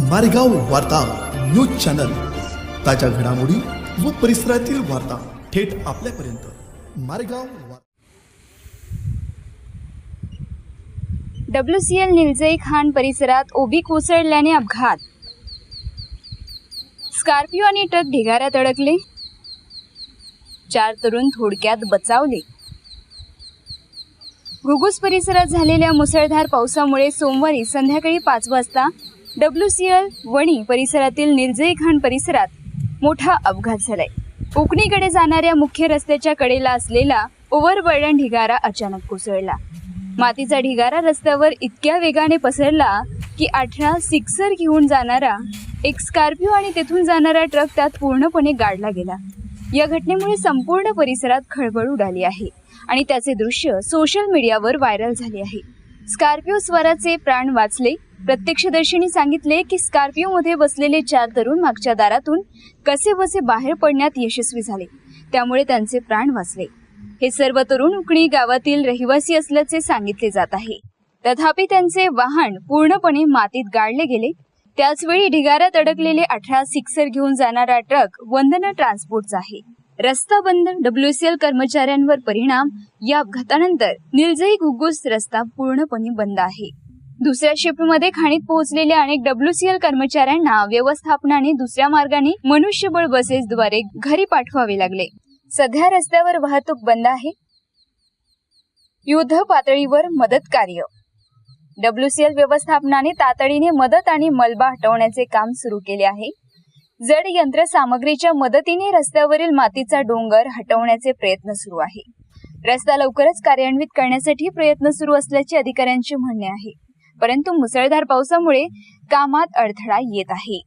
मारेगाव वार्ता news channel. ताज्या घडामोडी व परिसरातील वार्ता थेट आपल्यापर्यंत. मारेगाव वार्ता. डब्ल्यूसीएल निलजई खान परिसरात ओबी कोसळल्याने अपघात. स्कॉर्पिओ आणि ट्रक ढिगाऱ्यात अडकले. चार तरुण थोडक्यात बचावले. घुगुस परिसरात झालेल्या मुसळधार पावसामुळे सोमवारी संध्याकाळी पाच वाजता डब्ल्यू सी एल वणी परिसरातील निर्जई खान परिसरात मोठा अपघात झालाय. उकणीकडे जाणाऱ्या मुख्य रस्त्याच्या कडेला असलेला ओव्हरबर्डन ढिगारा अचानक कोसळला. मातीचा ढिगारा रस्त्यावर इतक्या वेगाने पसरला की अठरा सिक्सर घेऊन जाणारा एक स्कॉर्पिओ आणि तेथून जाणारा ट्रक त्यात पूर्णपणे गाडला गेला. या घटनेमुळे संपूर्ण परिसरात खळबळ उडाली आहे आणि त्याचे दृश्य सोशल मीडियावर व्हायरल झाले आहे. स्कॉर्पिओ स्वराचे प्राण वाचले प्रत्यक्षदर्शींनी सांगितले की स्कॉर्पिओमध्ये बसलेले चार तरुण मागच्या दारातून कसे बसे बाहेर पडण्यात यशस्वी झाले. त्यामुळे त्यांचे प्राण वाचले. हे सर्व तरुण उकणी गावातील रहिवासी असल्याचे सांगितले जात आहे. तथापि त्यांचे वाहन पूर्णपणे मातीत गाडले गेले. त्याचवेळी ढिगाऱ्यात अडकलेले अठरा सिक्सर घेऊन जाणारा ट्रक वंदना ट्रान्सपोर्टचा आहे. रस्ता बंद डब्ल्यूसीएल कर्मचाऱ्यांवर परिणाम या अपघातानंतर निलजई घुग्गुस रस्ता पूर्णपणे बंद आहे. दुसऱ्या शिफ्टमध्ये खाणीत पोहोचलेल्या अनेक डब्ल्यूसीएल कर्मचाऱ्यांना व्यवस्थापनाने दुसऱ्या मार्गाने मनुष्यबळ बसेसद्वारे घरी पाठवावे लागले. सध्या रस्त्यावर वाहतूक बंद आहे. युद्ध पातळीवर मदत कार्य. डब्ल्यूसीएल व्यवस्थापनाने तातडीने मदत आणि मलबा हटवण्याचे काम सुरू केले आहे. जड यंत्रसामग्रीच्या मदतीने रस्त्यावरील मातीचा डोंगर हटवण्याचे प्रयत्न सुरू आहे. रस्ता लवकरच कार्यान्वित करण्यासाठी प्रयत्न सुरू असल्याचे अधिकाऱ्यांचे म्हणणे आहे. परंतु मुसळधार पावसामुळे कामात अडथळा येत आहे.